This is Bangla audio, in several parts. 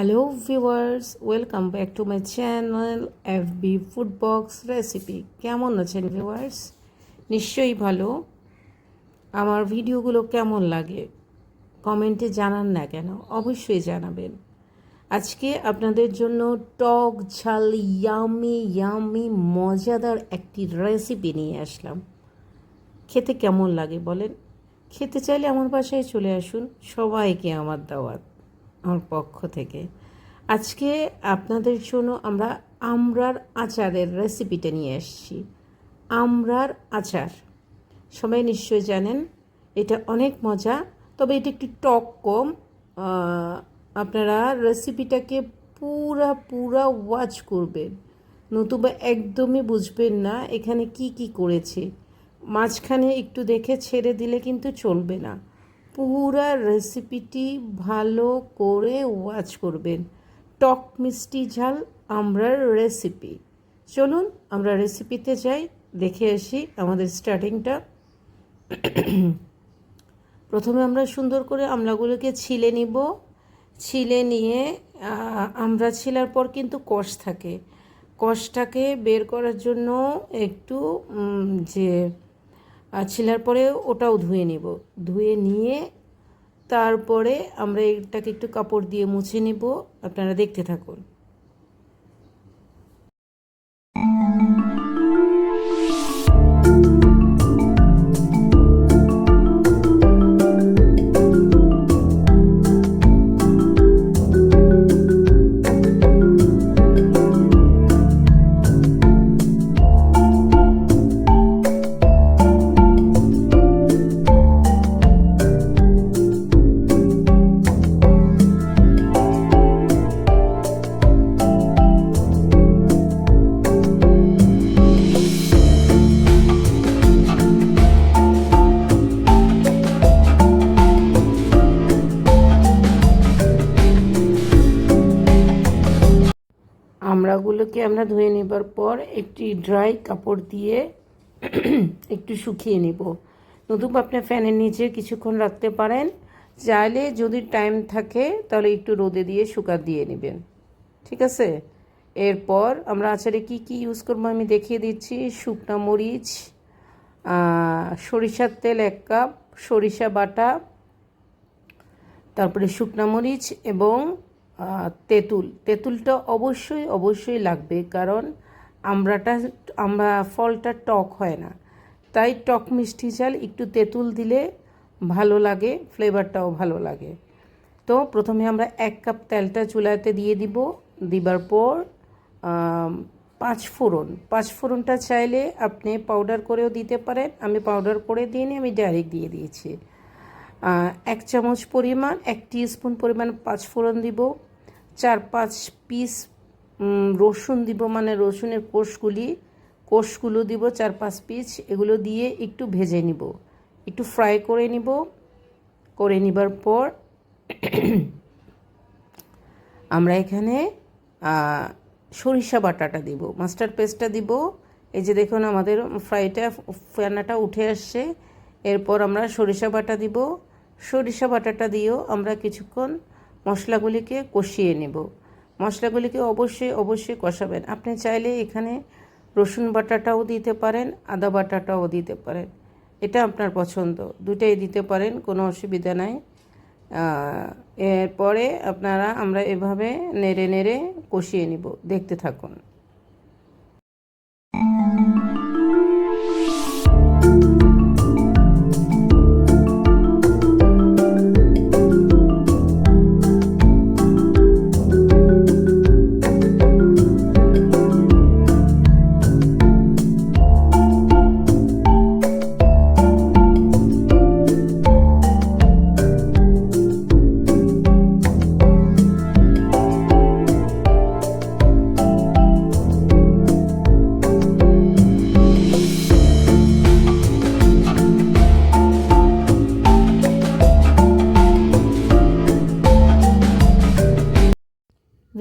Hello viewers welcome back to my channel F B food box recipe কেমন আছেন ভিউয়ার্স নিশ্চয়ই ভালো। আমার ভিডিওগুলো কেমন লাগে? কমেন্টে জানান না কেন, অবশ্যই জানাবেন। আজকে আপনাদের জন্য টক ঝাল ইয়ামি ইয়ামি মজাদার একটি রেসিপি নিয়ে আসলাম। খেতে কেমন লাগে বলেন? খেতে চাইলে আমার বাসায় চলে আসুন, সবাইকে আমার দাওয়াত। আমার পক্ষ থেকে। আজকে আপনাদের জন্য আমরা আমরার আচারের রেসিপিটা নিয়ে এসেছি। আমরার আচার। সবাই নিশ্চয়ই জানেন, এটা অনেক মজা, তবে এটা একটু টক কম। আপনারা রেসিপিটাকে পুরা পুরা ওয়াচ করবেন। নতুবা একদমই বুঝবেন না এখানে কি কি করেছে। মাঝখানে একটু দেখে ছেড়ে দিলে কিন্তু চলবে না। পুরা রেসিপিটি ভালো করে ওয়াচ করবেন। টক মিষ্টি ঝাল আমরার রেসিপি চলুন, আমরা রেসিপিতে যাই, দেখে আসি আমাদের স্টার্টিংটা প্রথমে আমরা সুন্দর করে আমলাগুলোকে ছিলে নিব। ছিলে নিয়ে আমরা ছিলার পর কিন্তু কষ থাকে। কষটাকে বের করার জন্য একটু যে আহ, ছিলার পরে ওটাও ধুয়ে নেব। ধুয়ে নিয়ে তারপরে আমরা এটাকে একটু কাপড় দিয়ে মুছে নেব। আপনারা দেখতে থাকুন। আমড়াগুলোকে আমরা ধুয়ে নেবার পর একটি ড্রাই কাপড় দিয়ে একটু শুকিয়ে নেব। নতুবা আপনি ফ্যানের নিচে কিছুক্ষণ রাখতে পারেন। চাইলে যদি টাইম থাকে, তাহলে একটু রোদে দিয়ে শুকা দিয়ে নেবেন। ঠিক আছে? এরপর আমরা আচারে কি কি ইউজ করব আমি দেখিয়ে দিচ্ছি। শুকনো মরিচ সরিষার তেল এক কাপ, সরিষা বাটা, তারপরে শুকনা মরিচ এবং তেঁতুল। তেঁতুলটা অবশ্যই অবশ্যই লাগবে, কারণ আমড়াটা আমরা ফলটা টক হয় না। তাই টক মিষ্টি চাল, একটু তেঁতুল দিলে ভালো লাগে, ফ্লেভারটাও ভালো লাগে। তো প্রথমে আমরা এক কাপ তেলটা চুলাতে দিয়ে দিব। দিবার পর পাঁচ ফোড়ন। পাঁচ ফোড়নটা চাইলে আপনি পাউডার করেও দিতে পারেন। আমি পাউডার করে দিইনি আমি ডাইরেক্ট দিয়ে দিয়েছি। এক চামচ পরিমাণ, এক স্পুন পরিমাণ পাঁচ ফোড়ন দিব। চার পাঁচ পিস রসুন দিব মানে রসুনের কোষগুলি, কোষগুলো দিব চার পাঁচ পিস, এগুলো দিয়ে একটু ভেজে নিব। একটু ফ্রাই করে নিব। করে নিবার পর আমরা এখানে সরিষা বাটাটা দিব, মাস্টার পেস্টটা দিব। এই যে দেখুন আমাদের ফ্রাইটা, ফেনাটা উঠে আসছে। এরপর আমরা সরিষা বাটা দিব। সরিষা বাটাটা দিয়েও আমরা কিছুক্ষণ মশলাগুলিকে কষিয়ে নেব। মশলাগুলিকে অবশ্যই অবশ্যই কষাবেন। আপনি চাইলে এখানে রসুন বাটাটাও দিতে পারেন, আদা বাটাটাও দিতে পারেন। এটা আপনার পছন্দ। দুটাই দিতে পারেন, কোনো অসুবিধা নাই। এরপরে আপনারা আমরা এভাবে নেড়ে নেড়ে কষিয়ে নিব। দেখতে থাকুন।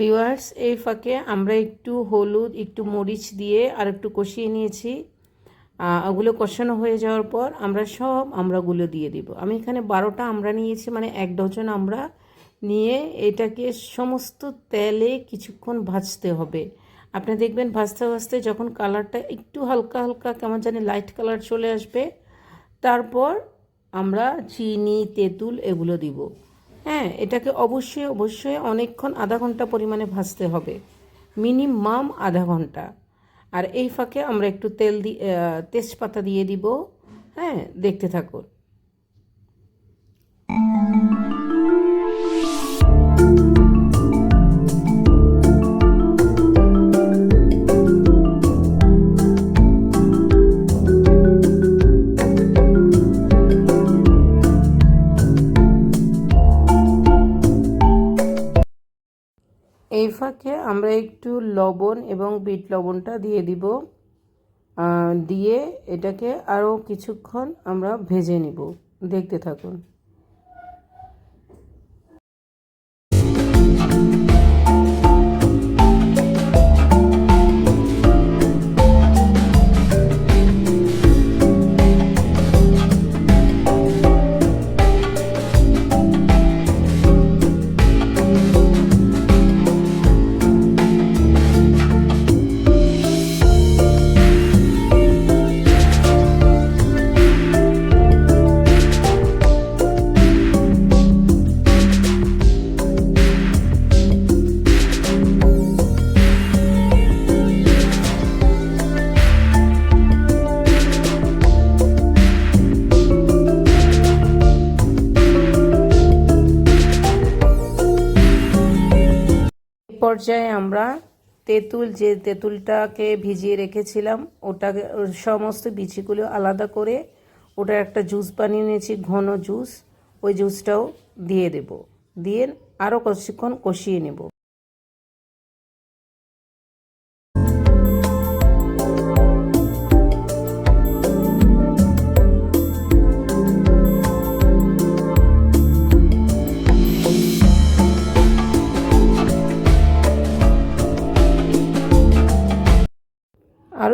ভিউয়ার্স এই ফাঁকে আমরা একটু হলুদ, একটু মরিচ দিয়ে আর একটু কষিয়ে নিয়েছি। ওগুলো কষানো হয়ে যাওয়ার পর আমরা সব আমড়াগুলো দিয়ে দিব। আমি এখানে বারোটা আমরা নিয়েছি মানে এক ডজন আমরা নিয়ে এটাকে সমস্ত তেলে কিছুক্ষণ ভাজতে হবে। আপনি দেখবেন ভাজতে ভাজতে যখন কালারটা একটু হালকা হালকা, কেমন জানি লাইট কালার চলে আসবে, তারপর আমরা চিনি, তেঁতুল এগুলো দিব। হ্যাঁ এটাকে অবশ্যই অবশ্যই অনেকক্ষণ আধা ঘণ্টা পরিমাণে ভাজতে হবে। মিনিমাম আধা ঘণ্টা। আর এই ফাঁকে আমরা একটু তেল দিয়ে তেজপাতা দিয়ে দিব। হ্যাঁ দেখতে থাকুন। আমরা একটু লবণ এবং বিট লবণটা দিয়ে দিব। দিয়ে এটাকে আরও কিছুক্ষণ আমরা ভেজে নিব। দেখতে থাকুন। পর্যায়ে আমরা তেঁতুল যে তেঁতুলটাকে ভিজিয়ে রেখেছিলাম ওটাকে সমস্ত বিচিগুলো আলাদা করে ওটা একটা জুস বানিয়ে নিয়েছি, ঘন জুস। ওই জুসটাও দিয়ে দেব। দিয়ে আরও কিছুক্ষণ কষিয়ে নেব।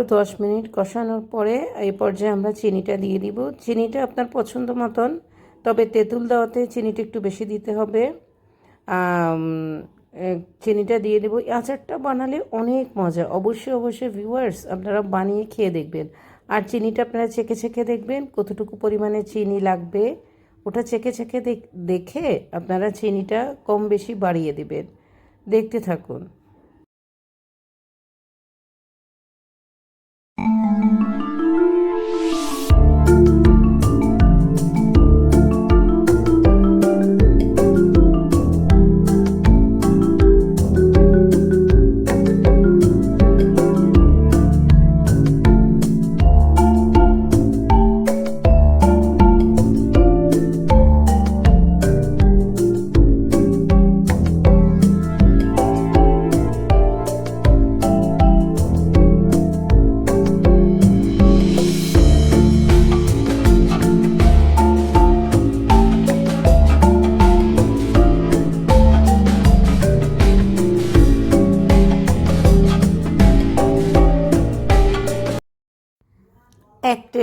আরও দশ মিনিট কষানোর পরে এই পর্যায়ে আমরা চিনিটা দিয়ে দিব। চিনিটা আপনার পছন্দ মতন, তবে তেঁতুল দেওয়াতে চিনিটা একটু বেশি দিতে হবে। চিনিটা দিয়ে দেবো। আচারটা বানালে অনেক মজা। অবশ্যই অবশ্যই ভিউয়ার্স আপনারা বানিয়ে খেয়ে দেখবেন। আর চিনিটা আপনারা চেকে চেকে দেখবেন, কতটুকু পরিমাণে চিনি লাগবে। ওটা চেকে দেখ- দেখে আপনারা চিনিটা কম বেশি বাড়িয়ে দেবেন। দেখতে থাকুন।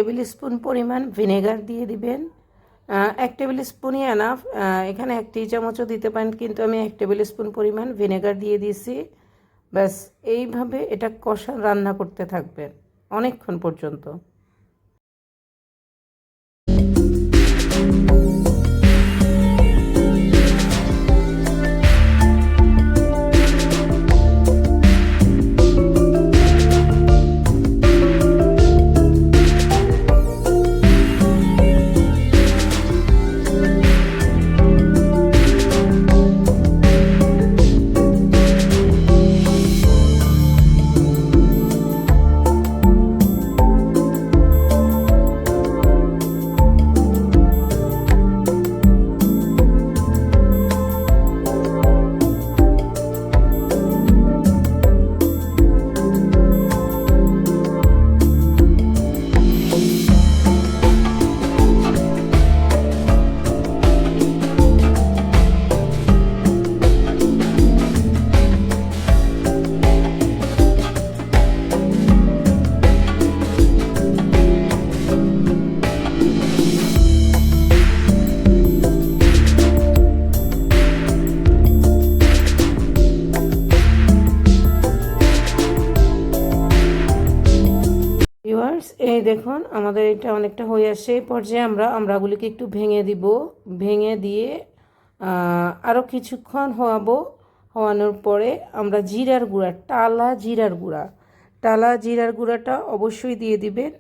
টেবিল স্পুন পরিমাণ ভিনেগার দিয়ে দিবেন। এক টেবিল স্পুনই এনাফ এখানে এক টি চামচও দিতে পারেন, কিন্তু আমি এক টেবিল স্পুন পরিমাণ ভিনেগার দিয়ে দিয়েছি। ব্যাস, এইভাবে এটা কষা, রান্না করতে থাকবেন, অনেকক্ষণ পর্যন্ত। দেখুন, আমাদের এটা অনেকটা হয়ে আসে এই পর্যায়ে আমরা আমড়াগুলিকে একটু ভেঙে দিব। ভেঙে দিয়ে আরও কিছুক্ষণ হওয়াবো। হওয়ানোর পরে আমরা জিরার গুঁড়া, টালা জিরার গুঁড়া। টালা জিরার গুঁড়াটা অবশ্যই দিয়ে দিবেন।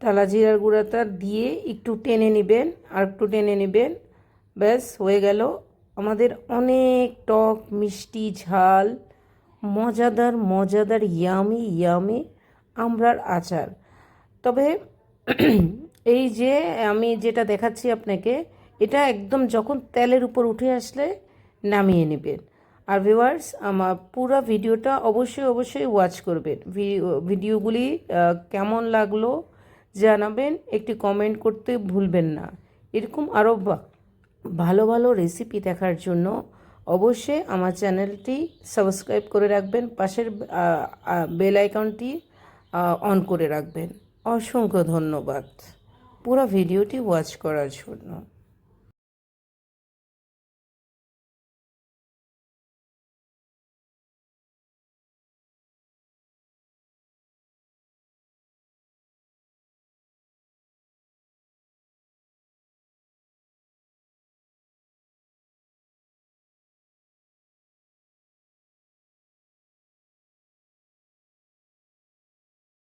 টালা জিরার গুঁড়াটা দিয়ে একটু টেনে নেবেন আর একটু টেনে নেবেন। ব্যাস, হয়ে গেল। আমাদের অনেক টক, মিষ্টি, ঝাল, মজাদার মজাদার, ইয়ামি ইয়ামি আমরার আচার। তবে এই যে আমি যেটা দেখাচ্ছি আপনাকে, এটা একদম যখন তেলের উপর উঠে আসলে নামিয়ে নেবেন। আর ভিউয়ার্স আমার পুরো ভিডিওটা অবশ্যই অবশ্যই ওয়াচ করবেন। ভিডিওগুলি কেমন লাগল জানাবেন, একটি কমেন্ট করতে ভুলবেন না। এরকম আরও ভালো ভালো রেসিপি দেখার জন্য অবশ্যই আমার চ্যানেলটি সাবস্ক্রাইব করে রাখবেন, পাশের বেল আইকনটি অন করে রাখবেন। অসংখ্য ধন্যবাদ। পুরো ভিডিওটি ওয়াচ করার জন্য।